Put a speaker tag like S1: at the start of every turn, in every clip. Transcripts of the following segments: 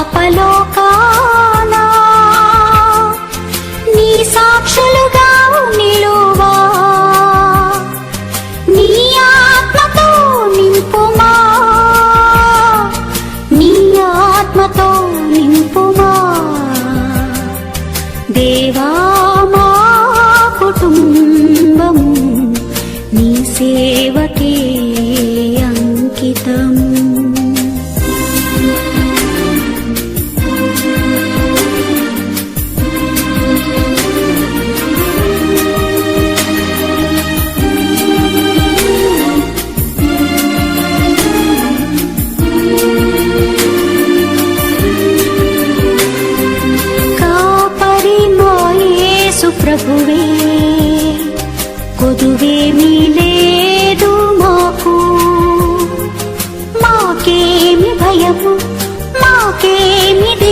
S1: శాపలోకానా నీ సాక్షులుగా నిలువా. నీ ఆత్మతో నింపుమా. నీ ఆత్మతో నింపుమా. దేవా మా నీ సేవకే అంకితం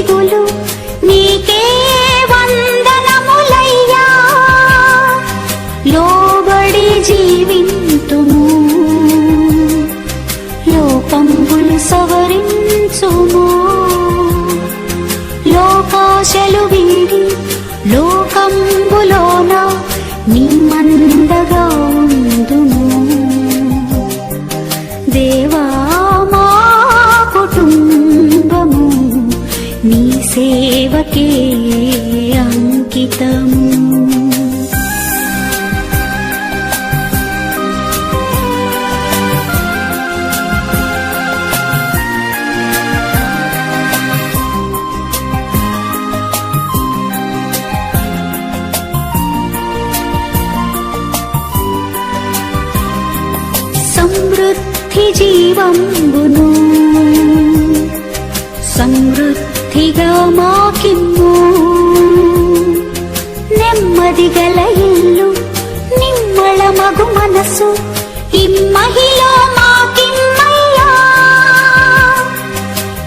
S1: మాకేమి నీకే సేవకే అంకితము మనసు ఇమ్మహిలో మాకిమ్మయ్యా.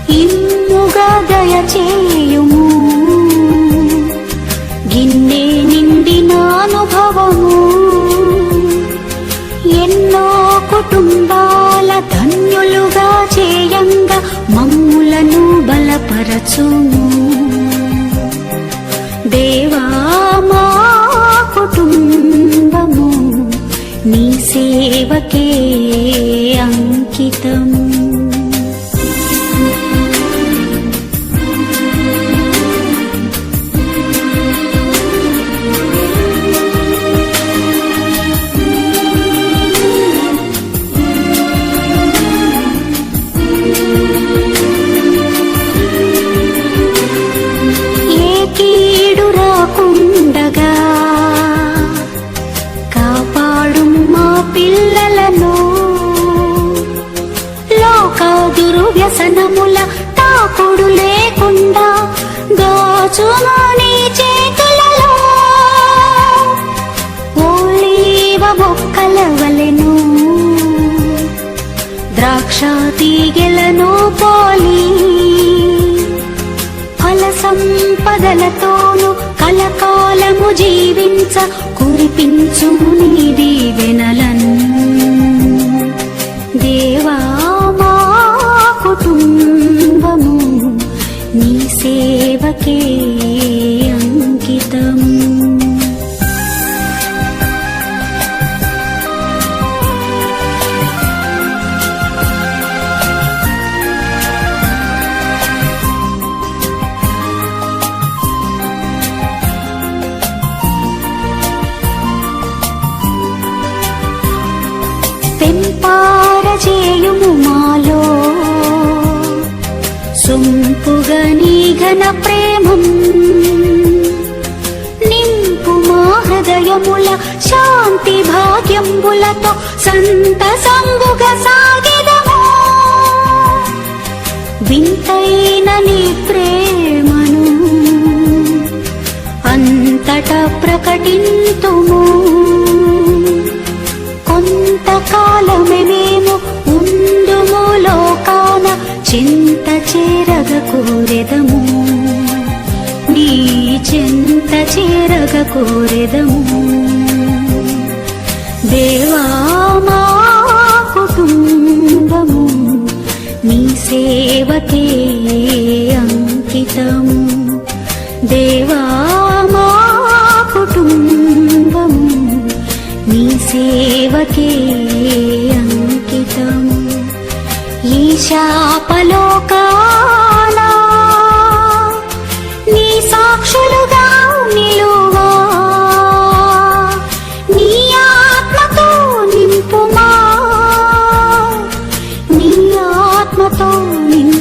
S1: ఇమ్ముగా దయచేయుము. గిన్నె నిండిన అనుభవము. ఎన్నో కుటుంబాల ధన్యులుగా చేయంగా మమ్ములను బలపరచుము. దేవా మా కుటుంబము सेवके अङ्कितम् దుర్వ్యసనముల తాకుడు లేకుండా దాచును నీ చేతులలో. ఓలీవ వలెను ద్రాక్ష తీగెలను పోలి ఫల సంపదలతోను కలకాలము జీవించ కురిపించు నీ సేవకే శాంతి భాగ్యంబులతో సంతసంబుగ సాగిదము. వింతైన నీ ప్రేమను అంతట ప్రకటింతుము. కొంతకాలమే మేము ఉందుము లోకాన చింత చేరగ కోరెదము. నీ చింత చేరగ కోరెదము. దేవా మా కుటుంబము నీ సేవకే అంకితము. దేవా మా కుటుంబము నీ సేవకే అంకితము. ఈ ఆత్మతో నింపుమా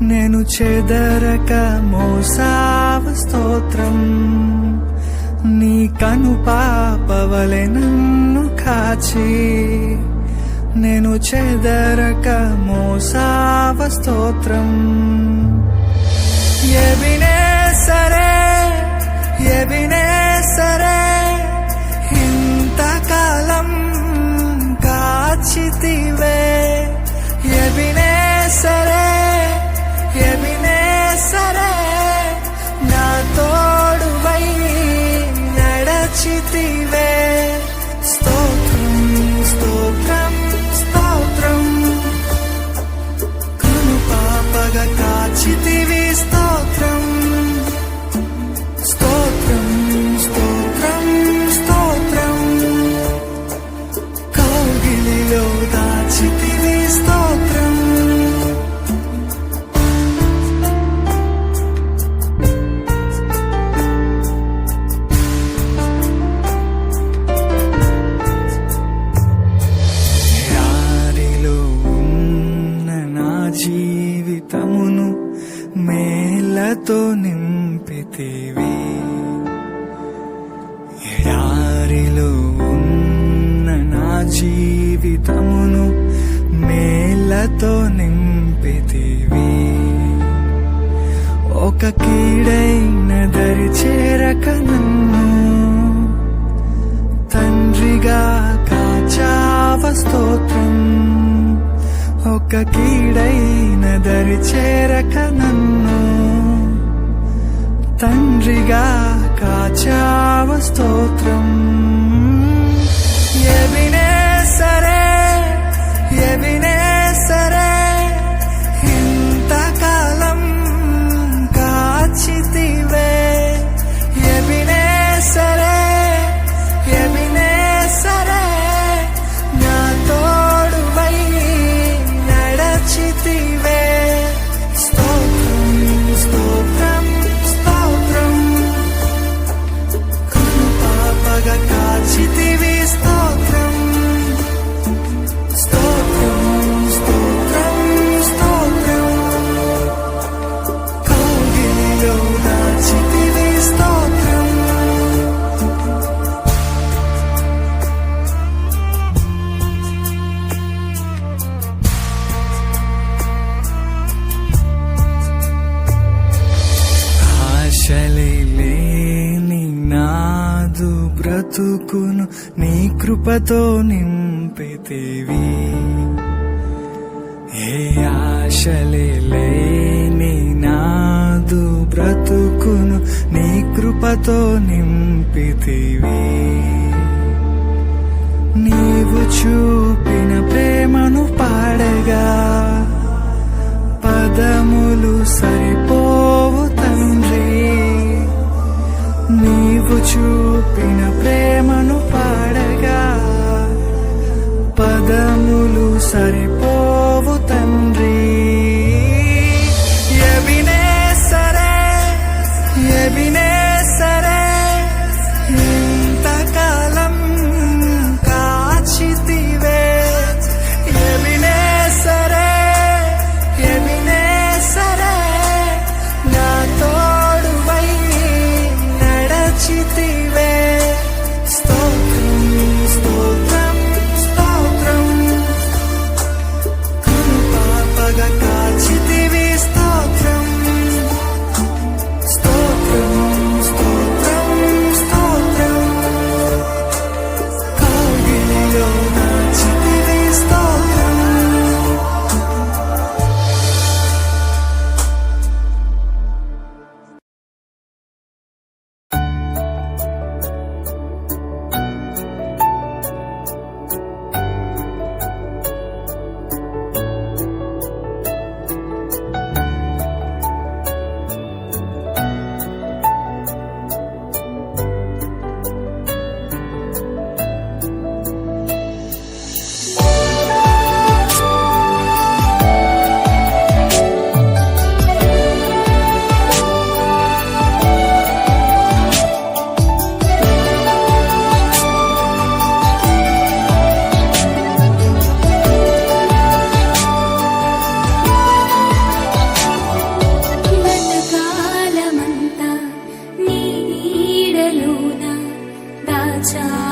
S2: నేను చెదరక మోసావ స్తోత్రం. నీ కను పాపవలె నన్ను కాచి. నేను చెదరక మోసావ స్తోత్రం. ఎవినే సరే ఎవినే సరే ఇంతకాలం కాచితివే. ఎవినే సరే ఎవినే సరే నా మేలతో నింపితివి. ఎడారిలో ఉన్న నా జీవితమును మేలతో నింపితివి. ఒక కీడైన దరి చేరక నన్ను తండ్రిగా కాచావ స్తోత్రం. ఒక కీడైన దరి చేరక నన్ను తండ్రిగా కాచావ స్తోత్రం. నాదు బ్రతుకును నీ కృపతో నింపితివి ఏ ఆశలే లేని నాదు బ్రతుకును నీ కృపతో నింపితివి నీవు చూపిన ప్రేమను పాడగా పదములు సరిపో నీవు
S1: చూపిన ప్రేమను పాడ 자